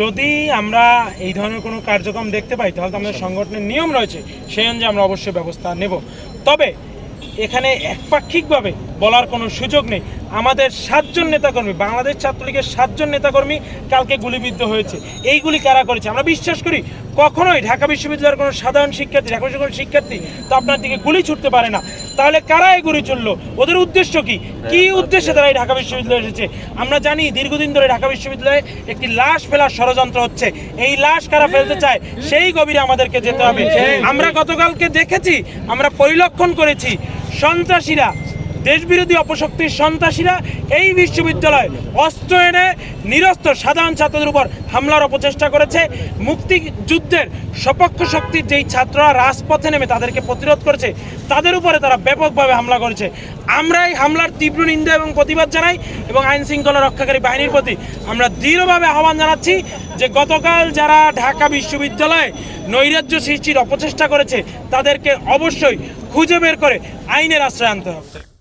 যদি আমরা এই ধরনের কোনো কার্যক্রম দেখতে পাই তাহলে তো আমাদের সংগঠনের নিয়ম রয়েছে সেই অনুযায়ী আমরা অবশ্যই ব্যবস্থা নেব। তবে এখানে একপাক্ষিকভাবে বলার কোনো সুযোগ নেই। আমাদের সাতজন নেতাকর্মী বাংলাদেশ ছাত্রলীগের সাতজন নেতাকর্মী কালকে গুলিবিদ্ধ হয়েছে। এইগুলি কারা করেছে? আমরা বিশ্বাস করি কখনোই ঢাকা বিশ্ববিদ্যালয়ের কোনো সাধারণ শিক্ষার্থী ঢাকা বিশ্ববিদ্যালয়ের কোনো শিক্ষার্থী তো আপনার দিকে গুলি ছুটতে পারে না। তাহলে কারা এই গুলি চলল ওদের উদ্দেশ্য কি? কি উদ্দেশ্যে তারা এই ঢাকা বিশ্ববিদ্যালয়ে এসেছে? আমরা জানি দীর্ঘদিন ধরে ঢাকা বিশ্ববিদ্যালয়ে একটি লাশ ফেলার ষড়যন্ত্র হচ্ছে। এই লাশ কারা ফেলতে চায় সেই গভীরে আমাদেরকে যেতে হবে। আমরা গতকালকে দেখেছি আমরা পরিলক্ষণ করেছি সন্ত্রাসীরা দেশবিরোধী অপশক্তির সন্ত্রাসীরা এই বিশ্ববিদ্যালয়ে অস্ত্র এনে নিরস্ত্র সাধারণ ছাত্রদের উপর হামলার অপচেষ্টা করেছে। মুক্তিযুদ্ধের সপক্ষ শক্তির যেই ছাত্ররা রাজপথে নেমে তাদেরকে প্রতিরোধ করেছে, তাদের উপরে তারা ব্যাপকভাবে হামলা করেছে। আমরা এই হামলার তীব্র নিন্দা এবং প্রতিবাদ জানাই এবং আইন শৃঙ্খলা রক্ষাকারী বাহিনীর প্রতি আমরা দৃঢ়ভাবে আহ্বান জানাচ্ছি যে গতকাল যারা ঢাকা বিশ্ববিদ্যালয়ে নৈরাজ্য সৃষ্টির অপচেষ্টা করেছে, তাদেরকে অবশ্যই খুঁজে বের করে আইনের আশ্রয় আনতে হবে।